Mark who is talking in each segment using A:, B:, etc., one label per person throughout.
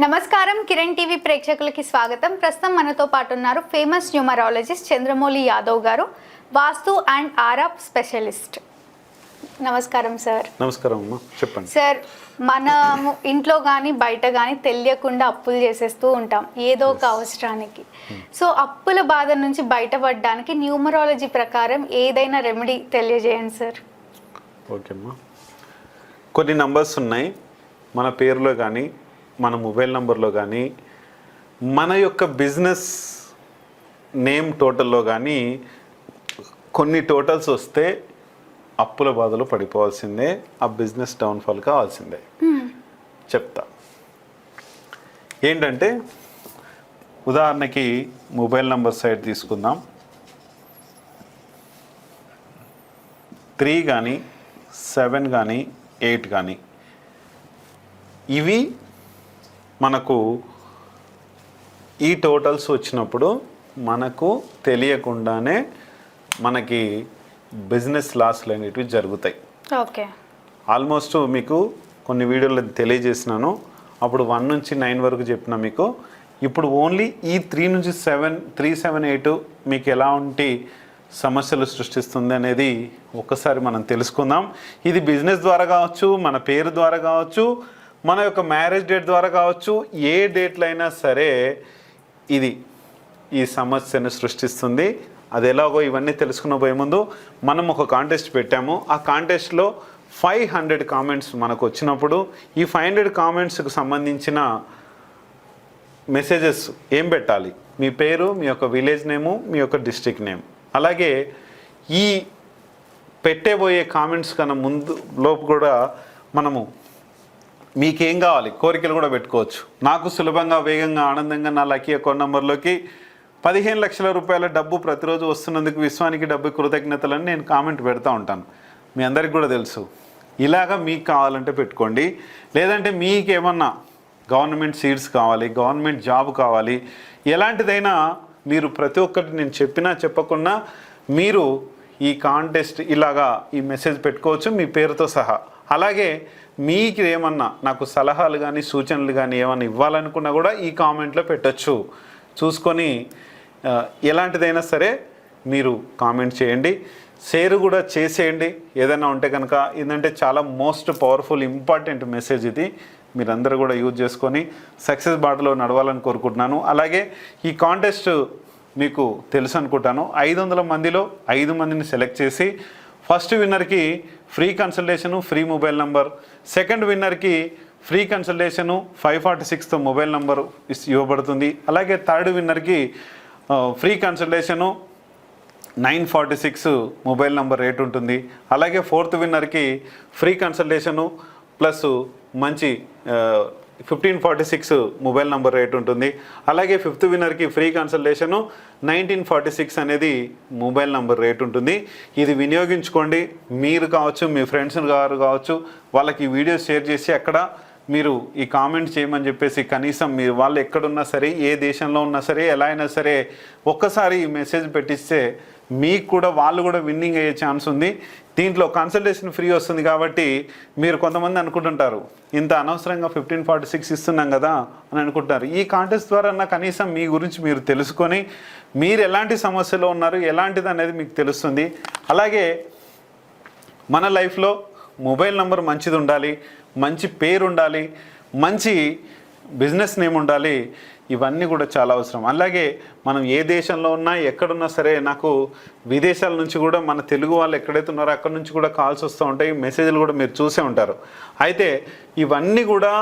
A: నమస్కారం కిరణ్ టీవీ ప్రేక్షకులకి స్వాగతం. ప్రస్తుతం మనతో పాటు ఉన్నారు ఫేమస్ న్యూమరాలజిస్ట్ చంద్రమౌళి యాదవ్ గారు వాస్తు అండ్ ఆరాప్ స్పెషలిస్ట్. నమస్కారం సార్.
B: నమస్కారం అమ్మా. చెప్పండి.
A: సార్ మనము ఇంట్లో కానీ బయట కానీ తెలియకుండా అప్పులు చేసేస్తూ ఉంటాం ఏదో ఒక అవసరానికి. సో అప్పుల బాధ నుంచి బయటపడడానికి న్యూమరాలజీ ప్రకారం ఏదైనా రెమెడీ తెలియజేయండి సార్.
B: ఓకే అమ్మా. కొన్ని నంబర్స్ ఉన్నాయి. మన పేరులో కానీ మన మొబైల్ నంబర్లో కానీ మన యొక్క బిజినెస్ నేమ్ టోటల్లో కానీ కొన్ని టోటల్స్ వస్తే అప్పుల బాధలు పడిపోవాల్సిందే ఆ బిజినెస్ డౌన్ఫాల్ కావాల్సిందే. చెప్తా. ఏంటంటే ఉదాహరణకి మొబైల్ నంబర్ సైడ్ తీసుకుందాం. త్రీ కానీ సెవెన్ కానీ ఎయిట్ కానీ ఇవి మనకు ఈ టోటల్స్ వచ్చినప్పుడు మనకు తెలియకుండానే మనకి బిజినెస్ లాస్లు అనేటివి జరుగుతాయి.
A: ఓకే.
B: ఆల్మోస్ట్ మీకు కొన్ని వీడియోలు తెలియజేసినాను. అప్పుడు వన్ నుంచి నైన్ వరకు చెప్పిన మీకు. ఇప్పుడు ఓన్లీ ఈ త్రీ నుంచి సెవెన్ త్రీ సెవెన్ ఎయిట్ మీకు ఎలాంటి సమస్యలు సృష్టిస్తుంది అనేది ఒక్కసారి మనం తెలుసుకుందాం. ఇది బిజినెస్ ద్వారా కావచ్చు మన పేరు ద్వారా కావచ్చు మన యొక్క మ్యారేజ్ డేట్ ద్వారా కావచ్చు ఏ డేట్లో అయినా సరే ఇది ఈ సమస్యను సృష్టిస్తుంది. అది ఎలాగో ఇవన్నీ తెలుసుకున్న పోయే ముందు మనం ఒక కాంటెస్ట్ పెట్టాము. ఆ కాంటెస్ట్లో ఫైవ్ హండ్రెడ్ కామెంట్స్ మనకు వచ్చినప్పుడు ఈ ఫైవ్ హండ్రెడ్ కామెంట్స్కి సంబంధించిన మెసేజెస్ ఏం పెట్టాలి? మీ పేరు మీ యొక్క విలేజ్ నేము మీ యొక్క డిస్ట్రిక్ట్ నేమ్ అలాగే ఈ పెట్టేబోయే కామెంట్స్ కన్నా ముందు లోపు కూడా మనము మీకేం కావాలి? కోరికలు కూడా పెట్టుకోవచ్చు. నాకు సులభంగా వేగంగా ఆనందంగా నా లక్కీ అకౌంట్ నెంబర్లోకి పదిహేను లక్షల రూపాయల డబ్బు ప్రతిరోజు వస్తున్నందుకు విశ్వానికి డబ్బు కృతజ్ఞతలని నేను కామెంట్ పెడతా ఉంటాను. మీ అందరికి కూడా తెలుసు. ఇలాగా మీకు కావాలంటే పెట్టుకోండి. లేదంటే మీకు ఏమన్నా గవర్నమెంట్ సీట్స్ కావాలి గవర్నమెంట్ జాబ్ కావాలి ఎలాంటిదైనా మీరు ప్రతి ఒక్కటి నేను చెప్పినా చెప్పకుండా మీరు ఈ కాంటెస్ట్ ఇలాగా ఈ మెసేజ్ పెట్టుకోవచ్చు మీ పేరుతో సహా. అలాగే మీకు ఏమన్నా నాకు సలహాలు కానీ సూచనలు కానీ ఏమన్నా ఇవ్వాలనుకున్నా కూడా ఈ కామెంట్లో పెట్టొచ్చు. చూసుకొని ఎలాంటిదైనా సరే మీరు కామెంట్ చేయండి. షేర్ కూడా చేసేయండి. ఏదైనా ఉంటే కనుక ఏంటంటే చాలా మోస్ట్ పవర్ఫుల్ ఇంపార్టెంట్ మెసేజ్ ఇది. మీరందరూ కూడా యూజ్ చేసుకొని సక్సెస్ బాటలో నడవాలని కోరుకుంటున్నాను. అలాగే ఈ కాంటెస్ట్ మీకు తెలుసు అనుకుంటాను. ఐదు వందల మందిలో ఐదు మందిని సెలెక్ట్ చేసి first విన్నర్కి free consultation free mobile number second విన్నర్కి free consultation five forty సిక్స్తో మొబైల్ నంబరు ఇస్- ఇవ్వబడుతుంది. అలాగే third విన్నర్కి free consultation nine forty six mobile number rate ఉంటుంది. అలాగే ఫోర్త్ విన్నర్కి ఫ్రీ కన్సల్టేషను ప్లస్ మంచి fifteen forty six mobile number rate ఉంటుంది. అలాగే fifth విన్నర్కి free consultation nineteen forty six అనేది మొబైల్ నంబర్ రేట్ ఉంటుంది. ఇది వినియోగించుకోండి. మీరు కావచ్చు మీ ఫ్రెండ్స్ గారు కావచ్చు వాళ్ళకి ఈ వీడియో షేర్ చేసి అక్కడ మీరు ఈ కామెంట్ చేయమని చెప్పేసి కనీసం మీరు వాళ్ళు ఎక్కడున్నా సరే ఏ దేశంలో ఉన్నా సరే ఎలా అయినా సరే ఒక్కసారి ఈ మెసేజ్ పెట్టిస్తే మీకు కూడా వాళ్ళు కూడా విన్నింగ్ అయ్యే ఛాన్స్ ఉంది. దీంట్లో కన్సల్టేషన్ ఫ్రీ వస్తుంది కాబట్టి మీరు కొంతమంది అనుకుంటుంటారు ఇంత అనవసరంగా ఫిఫ్టీన్ ఫార్టీ సిక్స్ ఇస్తున్నాం కదా అని అనుకుంటున్నారు. ఈ కాంటెస్ట్ ద్వారా నా కనీసం మీ గురించి మీరు తెలుసుకొని మీరు ఎలాంటి సమస్యలో ఉన్నారు ఎలాంటిది అనేది మీకు తెలుస్తుంది. అలాగే మన లైఫ్లో మొబైల్ నంబర్ మంచిది ఉండాలి మంచి పేరు ఉండాలి మంచి బిజినెస్ నేమ్ ఉండాలి ఇవన్నీ కూడా చాలా అవసరం. అలాగే మనం ఏ దేశంలో ఉన్నా ఎక్కడున్నా సరే నాకు విదేశాల నుంచి కూడా మన తెలుగు వాళ్ళు ఎక్కడైతే ఉన్నారో అక్కడ నుంచి కూడా కాల్స్ వస్తూ ఉంటాయి మెసేజ్లు కూడా మీరు చూసే ఉంటారు. అయితే ఇవన్నీ కూడా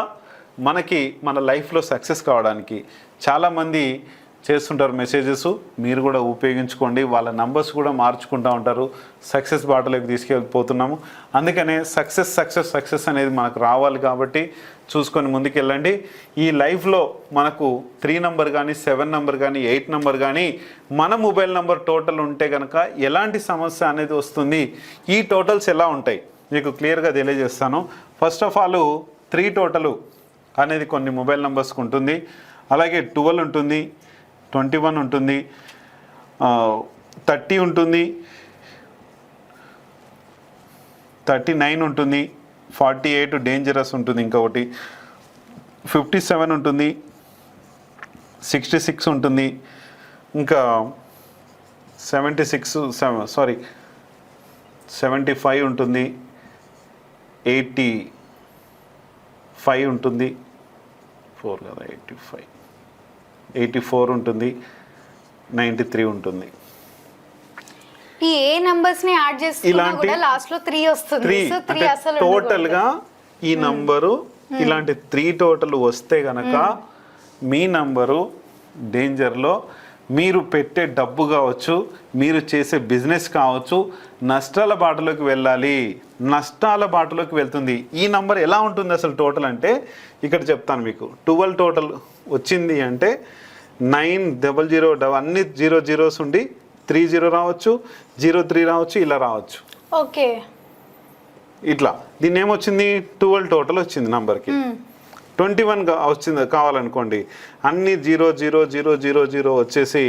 B: మనకి మన లైఫ్లో సక్సెస్ కావడానికి చాలామంది చేస్తుంటారు మెసేజెస్ మీరు కూడా ఉపయోగించుకోండి. వాళ్ళ నంబర్స్ కూడా మార్చుకుంటూ ఉంటారు. సక్సెస్ బాటలోకి తీసుకెళ్ళిపోతున్నాము. అందుకనే సక్సెస్ సక్సెస్ సక్సెస్ అనేది మనకు రావాలి కాబట్టి చూసుకొని ముందుకెళ్ళండి. ఈ లైఫ్లో మనకు త్రీ నంబర్ కానీ సెవెన్ నంబర్ కానీ ఎయిట్ నంబర్ కానీ మన మొబైల్ నంబర్ టోటల్ ఉంటే కనుక ఎలాంటి సమస్య అనేది వస్తుంది? ఈ టోటల్స్ ఎలా ఉంటాయి? మీకు క్లియర్గా తెలియజేస్తాను. First of all three total అనేది కొన్ని మొబైల్ నెంబర్స్కి ఉంటుంది. అలాగే ట్వెల్వ్ ఉంటుంది. ట్వంటీ వన్ ఉంటుంది. థర్టీ ఉంటుంది. థర్టీ నైన్ ఉంటుంది. ఫార్టీ ఎయిట్ డేంజరస్ ఉంటుంది ఇంకొకటి. ఫిఫ్టీ సెవెన్ ఉంటుంది. సిక్స్టీ సిక్స్ ఉంటుంది. ఇంకా seventy six sorry seventy five ఉంటుంది. ఎయిటీ ఫైవ్ ఉంటుంది. ఫోర్ కదా ఎయిటీ ఫైవ్. ఎయిటీ ఫోర్ ఉంటుంది నైంటీ త్రీ ఉంటుంది.
A: ఈ ఏ నంబర్స్ని యాడ్ చేసుకున్నా
B: ఇలాంటి
A: కూడా లాస్ట్లో త్రీ వస్తుంది.
B: త్రీ
A: సో త్రీ అసలు
B: టోటల్గా ఈ నంబరు ఇలాంటి త్రీ టోటల్ వస్తే గనక మీ నంబరు డేంజర్లో మీరు పెట్టే డబ్బు కావచ్చు మీరు చేసే బిజినెస్ కావచ్చు నష్టాల బాటలోకి వెళ్ళాలి. నష్టాల బాటలోకి వెళ్తుంది. ఈ నంబర్ ఎలా ఉంటుంది అసలు టోటల్ అంటే ఇక్కడ చెప్తాను మీకు. ట్వెల్వ్ టోటల్ వచ్చింది అంటే నైన్ డబల్ జీరో డబల్ అన్ని జీరో జీరోస్ ఉండి త్రీ జీరో రావచ్చు జీరో త్రీ రావచ్చు ఇలా రావచ్చు.
A: ఓకే.
B: ఇట్లా. దీన్ని ఏమొచ్చింది? ట్వెల్వ్ టోటల్ వచ్చింది నంబర్కి. ట్వంటీ వన్ వచ్చింది కావాలనుకోండి. అన్ని zero zero zero zero zero వచ్చేసి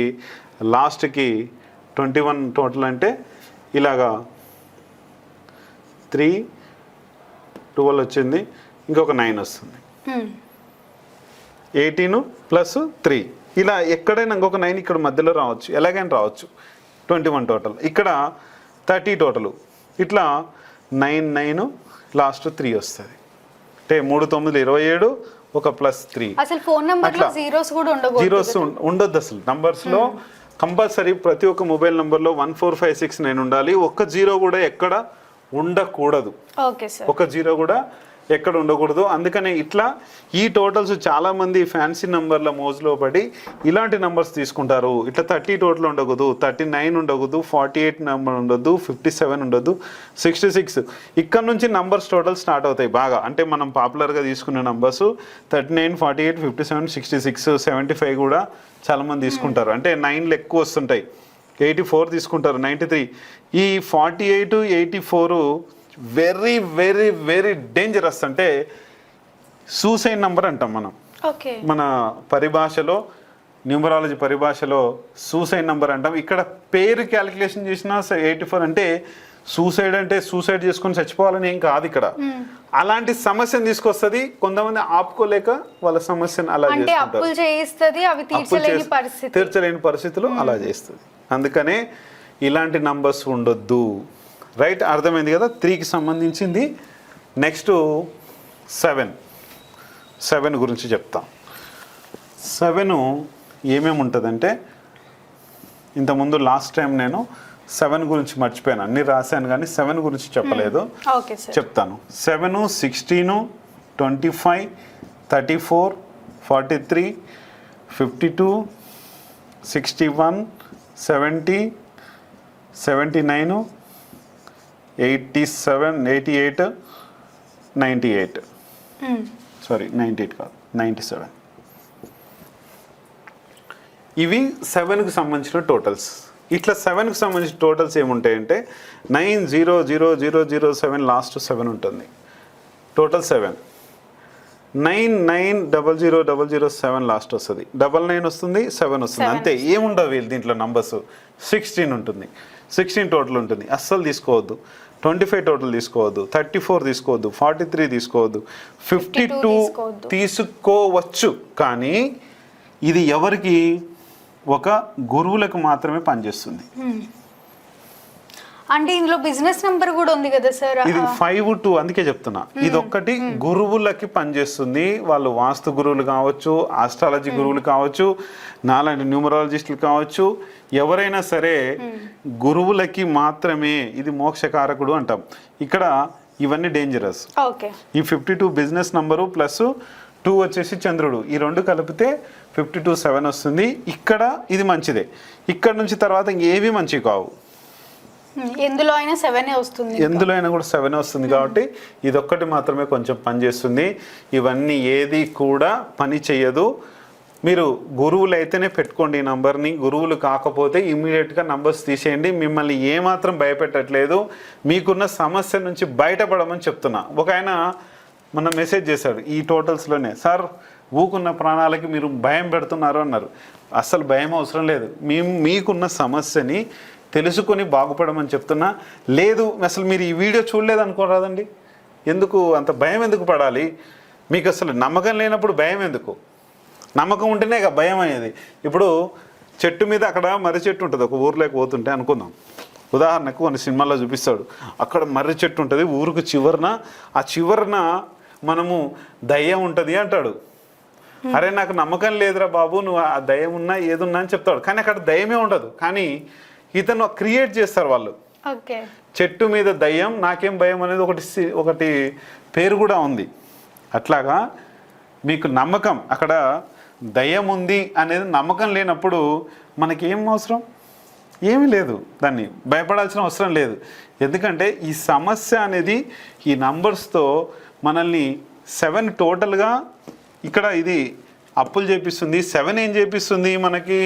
B: లాస్ట్కి ట్వంటీ వన్ టోటల్ అంటే ఇలాగా త్రీ ట్వెల్వ్ వచ్చింది ఇంకొక నైన్ వస్తుంది. Eighteen plus three. ఇలా ఎక్కడైనా ఇంకొక నైన్ ఇక్కడ మధ్యలో రావచ్చు ఎలాగైనా రావచ్చు. Twenty one total. ఇక్కడ థర్టీ టోటల్. ఇట్లా నైన్ నైన్ లాస్ట్ త్రీ వస్తుంది. అంటే మూడు తొమ్మిది ఇరవై ఏడు ఒక ప్లస్ త్రీ.
A: అసలు ఫోన్
B: నంబర్లో.
A: జీరోస్ కూడా ఉండకూడదు
B: జీరోస్ ఉండొద్దు అసలు. నంబర్స్లో కంపల్సరీ ప్రతి ఒక్క మొబైల్ నంబర్లో one four five six nine ఉండాలి. ఒక్క జీరో కూడా ఎక్కడ ఉండకూడదు. ఒక జీరో కూడా ఎక్కడ ఉండకూడదు. అందుకనే ఇట్లా ఈ టోటల్స్ చాలామంది ఫ్యాన్సీ నెంబర్ల మోజులో పడి ఇలాంటి నెంబర్స్ తీసుకుంటారు. ఇట్లా థర్టీ టోటల్ ఉండకూడదు. థర్టీ నైన్ ఉండకూడదు. ఫార్టీ ఎయిట్ నెంబర్ ఉండదు ఫిఫ్టీ సెవెన్ ఉండదు సిక్స్టీ సిక్స్. ఇక్కడ నుంచి నంబర్స్ టోటల్ స్టార్ట్ అవుతాయి బాగా. అంటే మనం పాపులర్గా తీసుకునే numbers thirty nine forty eight fifty seven sixty six seventy five కూడా చాలామంది తీసుకుంటారు. అంటే నైన్లు ఎక్కువ వస్తుంటాయి. ఎయిటీ ఫోర్ తీసుకుంటారు. Ninety three. ఈ forty eight eighty four very very very dangerous అంటే సూసైడ్ నంబర్ అంటాం మనం. మన పరిభాషలో న్యూమరాలజీ పరిభాషలో సూసైడ్ నంబర్ అంటాం. ఇక్కడ పేరు క్యాలిక్యులేషన్ చేసిన ఎయిటీ ఫోర్ అంటే సూసైడ్ అంటే సూసైడ్ చేసుకొని చచ్చిపోవాలని ఏం కాదు ఇక్కడ. అలాంటి సమస్యను తీసుకొస్తుంది కొంతమంది ఆపుకోలేక వాళ్ళ సమస్యను అలా
A: అప్పులు తీర్చలేని
B: పరిస్థితులు అలా చేస్తుంది. అందుకనే ఇలాంటి నంబర్స్ ఉండొద్దు. రైట్ అర్థమైంది కదా? త్రీకి సంబంధించింది. Next seven. సెవెన్ గురించి చెప్తాం. సెవెన్ ఏమేమి ఉంటుందంటే ఇంతకుముందు లాస్ట్ టైం నేను సెవెన్ గురించి మర్చిపోయాను. అన్ని రాశాను కానీ సెవెన్ గురించి చెప్పలేదు. చెప్తాను. Seven sixteen twenty five thirty four forty three fifty two sixty one seventy seventy nine eighty seven eighty eight ninety eight. Sorry ninety eight కాదు నైంటీ సెవెన్. ఇవి సెవెన్కి సంబంధించిన టోటల్స్. ఇట్లా సెవెన్కి సంబంధించిన totals ఏముంటాయంటే nine zero zero zero zero seven last seven ఉంటుంది. Total seven nine nine double zero double zero seven last వస్తుంది. Double nine వస్తుంది సెవెన్ వస్తుంది. అంతే ఏముండవు వీళ్ళు దీంట్లో నంబర్స్. సిక్స్టీన్ ఉంటుంది. సిక్స్టీన్ టోటల్ ఉంటుంది. అస్సలు తీసుకోవద్దు. ట్వంటీ ఫైవ్ టోటల్ తీసుకోవద్దు. థర్టీ ఫోర్ తీసుకోవద్దు. ఫార్టీ త్రీ తీసుకోవద్దు. Fifty
A: 52
B: two. తీసుకోవచ్చు. కానీ ఇది ఎవరికి? ఒక గురువులకు మాత్రమే పనిచేస్తుంది.
A: అంటే ఇందులో బిజినెస్ నంబర్ కూడా ఉంది కదా సార్
B: ఇది ఫైవ్ టూ అందుకే చెప్తున్నా. ఇది ఒక్కటి గురువులకి పనిచేస్తుంది. వాళ్ళు వాస్తు గురువులు కావచ్చు ఆస్ట్రాలజీ గురువులు కావచ్చు నాలాంటి న్యూమరాలజిస్టులు కావచ్చు ఎవరైనా సరే గురువులకి మాత్రమే ఇది మోక్షకారకుడు అంటాం. ఇక్కడ ఇవన్నీ డేంజరస్
A: ఓకే
B: ఈ fifty two business number plus two వచ్చేసి చంద్రుడు. ఈ రెండు కలిపితే ఫిఫ్టీ టూ సెవెన్ వస్తుంది. ఇక్కడ ఇది మంచిదే. ఇక్కడ నుంచి తర్వాత ఇంకేవి మంచివి కావు.
A: ఎందులో అయినా సెవెన్ వస్తుంది
B: ఎందులో అయినా కూడా సెవెన్ వస్తుంది కాబట్టి ఇదొక్కటి మాత్రమే కొంచెం పనిచేస్తుంది. ఇవన్నీ ఏది కూడా పని చేయదు మీరు గురువులు అయితేనే పెట్టుకోండి ఈ నంబర్ని. గురువులు కాకపోతే ఇమ్మీడియట్గా నంబర్స్ తీసేయండి. మిమ్మల్ని ఏమాత్రం భయపెట్టట్లేదు. మీకున్న సమస్య నుంచి బయటపడమని చెప్తున్నా. ఒక ఆయన మొన్న మెసేజ్ చేశాడు ఈ టోటల్స్లోనే. సార్ ఊకున్న ప్రాణాలకి మీరు భయం పెడుతున్నారు అన్నారు. అస్సలు భయం అవసరం లేదు. మేము మీకున్న సమస్యని తెలుసుకొని బాగుపడమని చెప్తున్నా. లేదు అసలు మీరు ఈ వీడియో చూడలేదు అనుకోరాదండి ఎందుకు? అంత భయం ఎందుకు పడాలి? మీకు అసలు నమ్మకం లేనప్పుడు భయం ఎందుకు? నమ్మకం ఉంటేనే భయం అనేది. ఇప్పుడు చెట్టు మీద అక్కడ మర్రి చెట్టు ఉంటుంది. ఒక ఊర్లోకి పోతుంటే అనుకుందాం. ఉదాహరణకు కొన్ని సినిమాల్లో చూపిస్తాడు. అక్కడ మర్రి చెట్టు ఉంటుంది. ఊరుకు చివరన ఆ చివరన మనము దయ్యం ఉంటుంది అంటాడు. అరే నాకు నమ్మకం లేదురా బాబు. నువ్వు ఆ దయ్యం ఉన్నా ఏదున్నా అని చెప్తాడు. కానీ అక్కడ దయ్యమే ఉండదు. కానీ ఇతను క్రియేట్ చేస్తారు వాళ్ళు. చెట్టు మీద దయ్యం నాకేం భయం అనేది ఒకటి ఒకటి పేరు కూడా ఉంది. అట్లాగా మీకు నమ్మకం అక్కడ దయ్యం ఉంది అనేది నమ్మకం లేనప్పుడు మనకి ఏం అవసరం? ఏమీ లేదు దాన్ని. భయపడాల్సిన అవసరం లేదు. ఎందుకంటే ఈ సమస్య అనేది ఈ నంబర్స్తో మనల్ని సెవెన్ టోటల్గా ఇక్కడ ఇది అప్పులు చేపిస్తుంది సెవెన్ ఏం చేపిస్తుంది మనకి?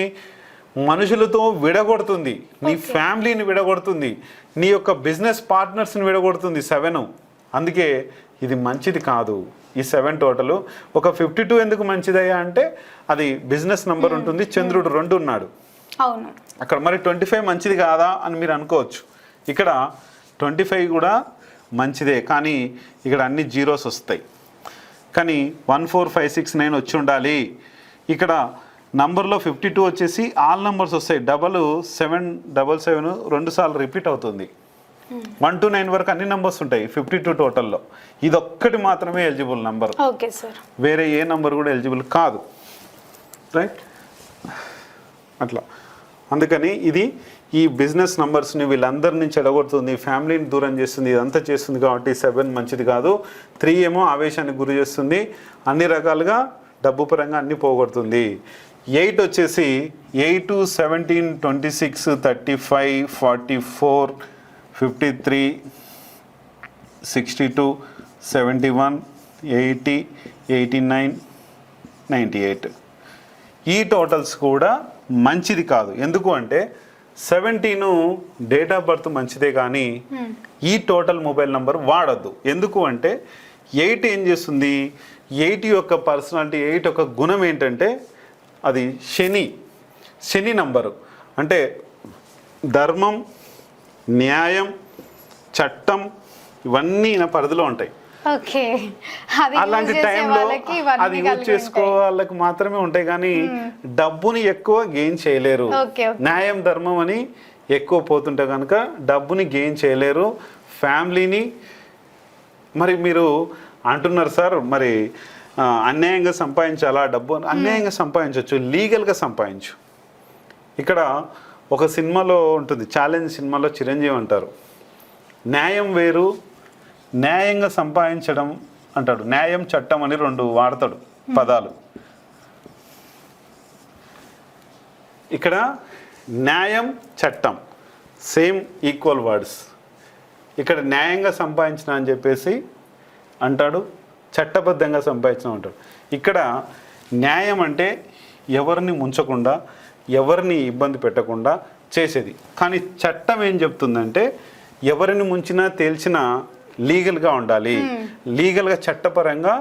B: మనుషులతో విడగొడుతుంది. నీ ఫ్యామిలీని విడగొడుతుంది. నీ యొక్క బిజినెస్ పార్ట్నర్స్ని విడగొడుతుంది సెవెన్. అందుకే ఇది మంచిది కాదు. ఈ సెవెన్ టోటల్. ఒక ఫిఫ్టీ టూ ఎందుకు మంచిదయ్యా అంటే అది బిజినెస్ నంబర్ ఉంటుంది చంద్రుడు రెండు ఉన్నాడు.
A: అవును.
B: అక్కడ మరి ట్వంటీ ఫైవ్ మంచిది కాదా అని మీరు అనుకోవచ్చు. ఇక్కడ ట్వంటీ ఫైవ్ కూడా మంచిదే కానీ ఇక్కడ అన్ని జీరోస్ వస్తాయి. కానీ one four five six nine వచ్చి ఉండాలి. ఇక్కడ నంబర్లో ఫిఫ్టీ టూ వచ్చేసి ఆల్ నంబర్స్ వస్తాయి. డబల్ సెవెన్ డబల్ సెవెన్ రెండు సార్లు రిపీట్ అవుతుంది. వన్ టు నైన్ వరకు అన్ని నంబర్స్ ఉంటాయి ఫిఫ్టీ టూ టోటల్లో. ఇదొక్కటి మాత్రమే ఎలిజిబుల్ నంబర్.
A: Okay sir.
B: వేరే ఏ నంబర్ కూడా ఎలిజిబుల్ కాదు. రైట్? అట్లా. అందుకని ఇది ఈ బిజినెస్ నంబర్స్ని వీళ్ళందరి నుంచి ఎడగొడుతుంది. ఫ్యామిలీని దూరం చేస్తుంది. ఇదంతా చేస్తుంది కాబట్టి సెవెన్ మంచిది కాదు. త్రీ ఏమో ఆవేశానికి గురి చేస్తుంది. అన్ని రకాలుగా డబ్బు పరంగా అన్ని పోగొడుతుంది. ఎయిట్ వచ్చేసి eight seventeen twenty six thirty five forty four fifty three sixty two seventy one eighty eighty nine ninety eight ఈ టోటల్స్ కూడా మంచిది కాదు. ఎందుకు అంటే సెవెంటీను డేట్ ఆఫ్ బర్త్ మంచిదే కానీ ఈ టోటల్ మొబైల్ నంబర్ వాడద్దు. ఎందుకు అంటే ఎయిట్ ఏం చేస్తుంది? ఎయిట్ యొక్క పర్సనాలిటీ ఎయిట్ యొక్క గుణం ఏంటంటే అది శని శని నంబరు. అంటే ధర్మం న్యాయం చట్టం ఇవన్నీ నా పరిధిలో ఉంటాయి. అలాంటి టైంలో అది యూజ్ చేసుకో. వాళ్ళకి మాత్రమే ఉంటాయి కానీ డబ్బుని ఎక్కువ గెయిన్ చేయలేరు. న్యాయం ధర్మం అని ఎక్కువ పోతుంటే కనుక డబ్బుని గెయిన్ చేయలేరు. ఫ్యామిలీని మరి మీరు అంటున్నారు సార్ మరి అన్యాయంగా సంపాదించాలా? డబ్బు అన్యాయంగా సంపాదించవచ్చు లీగల్గా సంపాదించు. ఇక్కడ ఒక సినిమాలో ఉంటుంది ఛాలెంజ్ సినిమాలో చిరంజీవి అంటారు. న్యాయం వేరు న్యాయంగా సంపాదించడం అంటాడు. న్యాయం చట్టం అని రెండు వాడతాడు పదాలు. ఇక్కడ న్యాయం చట్టం సేమ్ ఈక్వల్ వర్డ్స్. ఇక్కడ న్యాయంగా సంపాదించిన అని చెప్పేసి అంటాడు చట్టబద్ధంగా సంపాదించిన అంటాడు ఇక్కడ న్యాయం అంటే ఎవరిని ముంచకుండా ఎవరిని ఇబ్బంది పెట్టకుండా చేసేది. కానీ చట్టం ఏం చెప్తుందంటే ఎవరిని ముంచినా తేల్చినా లీగల్గా ఉండాలి. లీగల్గా చట్టపరంగా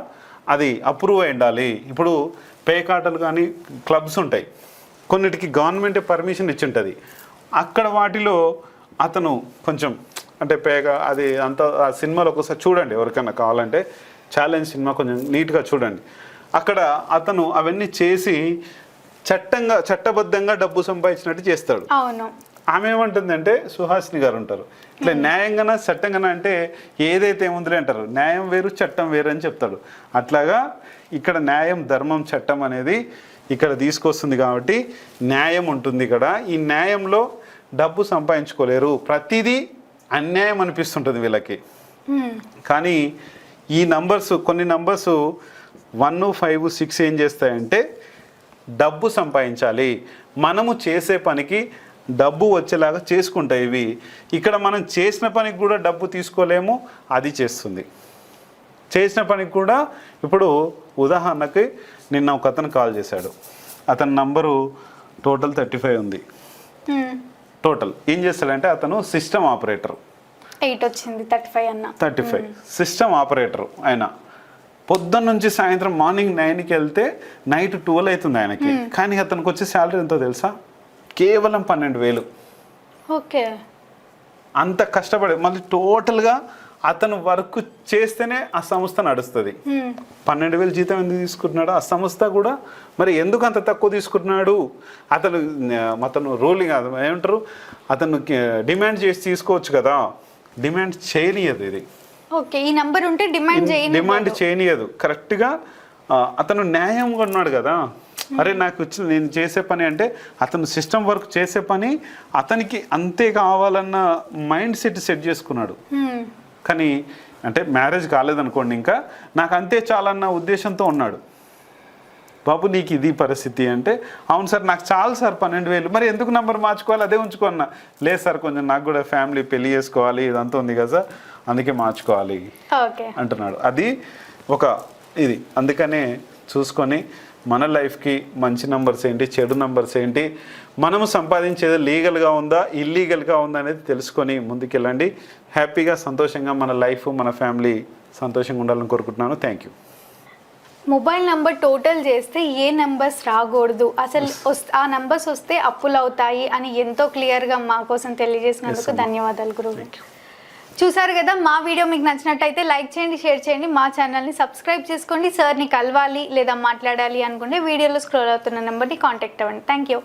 B: అది అప్రూవ్ అయి ఉండాలి. ఇప్పుడు పేకాటలు కానీ క్లబ్స్ ఉంటాయి. కొన్నిటికి గవర్నమెంట్ పర్మిషన్ ఇచ్చి ఉంటుంది అక్కడ వాటిలో అతను కొంచెం అంటే పేక అది అంత ఆ సినిమాలో ఒకసారి చూడండి ఎవరికైనా కావాలంటే. ఛాలెంజ్ సినిమా కొంచెం నీట్గా చూడండి. అక్కడ అతను అవన్నీ చేసి చట్టంగా చట్టబద్ధంగా డబ్బు సంపాదించినట్టు చేస్తాడు.
A: అవును.
B: ఆమె ఏమంటుందంటే సుహాసిని గారు ఉంటారు. ఇట్లా న్యాయంగానా చట్టంగానా అంటే ఏదైతే ఏముందిలే అంటారు. న్యాయం వేరు చట్టం వేరు అని చెప్తాడు. అట్లాగా ఇక్కడ న్యాయం ధర్మం చట్టం అనేది ఇక్కడ తీసుకొస్తుంది కాబట్టి న్యాయం ఉంటుంది ఇక్కడ. ఈ న్యాయంలో డబ్బు సంపాదించుకోలేరు. ప్రతిదీ అన్యాయం అనిపిస్తుంటుంది వీళ్ళకి. కానీ ఈ నంబర్స్ కొన్ని నంబర్స్ వన్ ఫైవ్ సిక్స్ ఏం చేస్తాయంటే డబ్బు సంపాదించాలి. మనము చేసే పనికి డబ్బు వచ్చేలాగా చేసుకుంటాయి ఇవి. ఇక్కడ మనం చేసిన పనికి కూడా డబ్బు తీసుకోలేము అది చేస్తుంది. చేసిన పనికి కూడా ఇప్పుడు ఉదాహరణకి నిన్న ఒక అతను కాల్ చేశాడు. అతని నంబరు టోటల్ థర్టీ ఫైవ్ ఉంది. టోటల్ ఏం చేస్తాడంటే అతను సిస్టమ్ ఆపరేటర్
A: ఎయిట్ వచ్చింది థర్టీ ఫైవ్ అన్న.
B: Thirty five. సిస్టమ్ ఆపరేటర్ ఆయన పొద్దున్న నుంచి సాయంత్రం మార్నింగ్ నైన్కి వెళ్తే నైట్ ట్వెల్వ్ అవుతుంది ఆయనకి. కానీ అతనికి వచ్చే శాలరీ ఎంతో తెలుసా? కేవలం పన్నెండు వేలు.
A: ఓకే.
B: అంత కష్టపడి మళ్ళీ టోటల్గా అతను వర్క్ చేస్తేనే ఆ సంస్థ నడుస్తుంది. పన్నెండు వేలు జీతం ఎందుకు తీసుకుంటున్నాడు? ఆ సంస్థ కూడా మరి ఎందుకు అంత తక్కువ తీసుకుంటున్నాడు? అతను అతను రూలింగ్ ఏమంటారు? అతను డిమాండ్ చేసి తీసుకోవచ్చు కదా. డిమాండ్ చేయనియదు ఇది.
A: ఓకే ఈ నంబర్ ఉంటే డిమాండ్ చేయని
B: డిమాండ్ చేయనియదు. కరెక్ట్గా అతను న్యాయంగా ఉన్నాడు కదా. అరే నాకు వచ్చిన నేను చేసే పని అంటే అతను సిస్టమ్ వర్క్ చేసే పని అతనికి అంతే కావాలన్న మైండ్ సెట్ సెట్ చేసుకున్నాడు. కానీ అంటే మ్యారేజ్ కాలేదనుకోండి ఇంకా నాకు అంతే చాలన్న ఉద్దేశంతో ఉన్నాడు. బాబు నీకు ఇది పరిస్థితి అంటే అవును సార్ నాకు చాలు సార్ పన్నెండు వేలు. మరి ఎందుకు నంబర్ మార్చుకోవాలి? అదే ఉంచుకున్నా లేదు సార్ కొంచెం నాకు కూడా ఫ్యామిలీ పెళ్ళి చేసుకోవాలి ఇదంతా ఉంది కదా సార్. అందుకే మార్చుకోవాలి. అంటున్నాడు. అది ఒక ఇది. అందుకనే చూసుకొని మన లైఫ్కి మంచి నంబర్స్ ఏంటి చెడు నంబర్స్ ఏంటి మనము సంపాదించేది లీగల్గా ఉందా ఇల్లీగల్గా ఉందా అనేది తెలుసుకొని ముందుకెళ్ళండి. హ్యాపీగా సంతోషంగా మన లైఫ్ మన ఫ్యామిలీ సంతోషంగా ఉండాలని కోరుకుంటున్నాను. Thank you.
A: Mobile number total చేస్తే ఏ నెంబర్స్ రాకూడదు? అసలు ఆ నంబర్స్ వస్తే అప్పులు అవుతాయి అని ఎంతో క్లియర్గా మా కోసం తెలియజేసినందుకు. ధన్యవాదాలు గురువు చూసారు కదా మా వీడియో మీకు నచ్చినట్టయితే లైక్ చేయండి షేర్ చేయండి. మా ఛానల్ని సబ్స్క్రైబ్ చేసుకోండి సార్ని కలవాలి లేదా మాట్లాడాలి అనుకుంటే వీడియోలో స్క్రోల్ అవుతున్న నెంబర్ని కాంటాక్ట్ అవ్వండి. Thank you